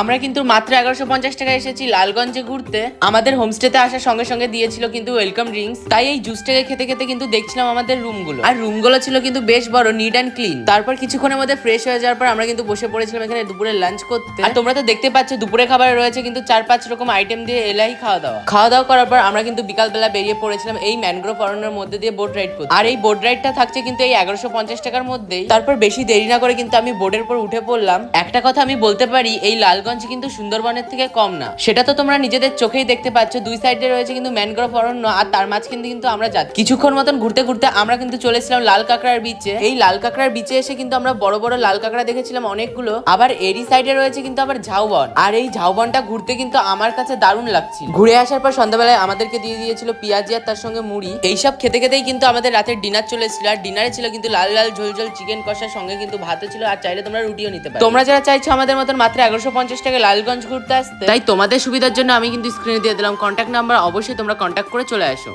আমরা কিন্তু মাত্র এগারোশো পঞ্চাশ টাকা এসেছি লালগঞ্জে ঘুরতে। আমাদের হোমস্টেতে আসার সঙ্গে সঙ্গে দিয়েছিল কিন্তু ওয়েলকাম ড্রিঙ্কস তাই এই জুসটাকে খেতে খেতে কিন্তু দেখছিলাম আমাদের রুমগুলো আর রুমগুলো ছিল কিন্তু বেশ বড় নিট অ্যান্ড ক্লিন তারপর কিছুক্ষণের মধ্যে ফ্রেশ হয়ে যাওয়ার পর আমরা কিন্তু বসে পড়েছিলাম এখানে দুপুরে লাঞ্চ করতে। আর তোমরা তো দেখতে পাচ্ছ দুপুরে খাবারে রয়েছে কিন্তু চার পাঁচ রকম আইটেম দিয়ে এলাই খাওয়া দাওয়া খাওয়া দাওয়া করার পর আমরা কিন্তু বিকালবেলা বেরিয়ে পড়েছিলাম এই ম্যানগ্রোভ অরণ্যের মধ্যে দিয়ে বোট রাইড করতে। আর এই বোট রাইডটা থাকছে কিন্তু এই এগারোশো পঞ্চাশ টাকার মধ্যেই। তারপর বেশি দেরি না করে কিন্তু আমি বোটের উপর উঠে পড়লাম। একটা কথা আমি বলতে পারি, এই লালগঞ্জ কিন্তু সুন্দরবনের থেকে কম না। সেটা তো তোমরা নিজেদের চোখেই দেখতে পাচ্ছ। দুই সাইডে রয়েছে কিন্তু ম্যানগ্রোভ অরণ্য আর তার মাঝখানে কিন্তু আমরা যাচ্ছি। কিছুক্ষণ মতন ঘুরতে ঘুরতে আমরা কিন্তু চলেছিলাম লাল কাঁকড়ার বিচে এই লাল কাঁকড়ার বিচে এসে কিন্তু আমরা বড় বড় লাল কাঁকড়া দেখেছিলাম অনেকগুলো। আবার এরই সাইডে রয়েছে কিন্তু আবার ঝাউবন। আর এই ঝাউবনটা ঘুরতে কিন্তু আমার কাছে দারুণ লাগছিল। ঘুরে আসার পর সন্ধ্যাবেলায় আমাদেরকে দিয়ে দিয়েছিল পেঁয়াজি আর তার সঙ্গে মুড়ি। এইসব খেতে খেতেই কিন্তু আমাদের রাতের ডিনার চলে এসেছিল। আর ডিনারে ছিল কিন্তু লাল লাল ঝোল ঝোল চিকেন কষার সঙ্গে কিন্তু ভাতও ছিল। আর চাইলে তোমরা রুটিও নিতে পারো। তোমরা যারা চাইছো আমাদের মতন মাত্র এগারোশো পঞ্চাশ টাকা লালগঞ্জ ঘুরতে আসতে। তাই তোমাদের সুবিধার জন্য আমি কিন্তু স্ক্রিনে দিয়ে দিলাম। কন্ট্যাক্ট নাম্বার অবশ্যই তোমরা কন্ট্যাক্ট করে চলে আসো।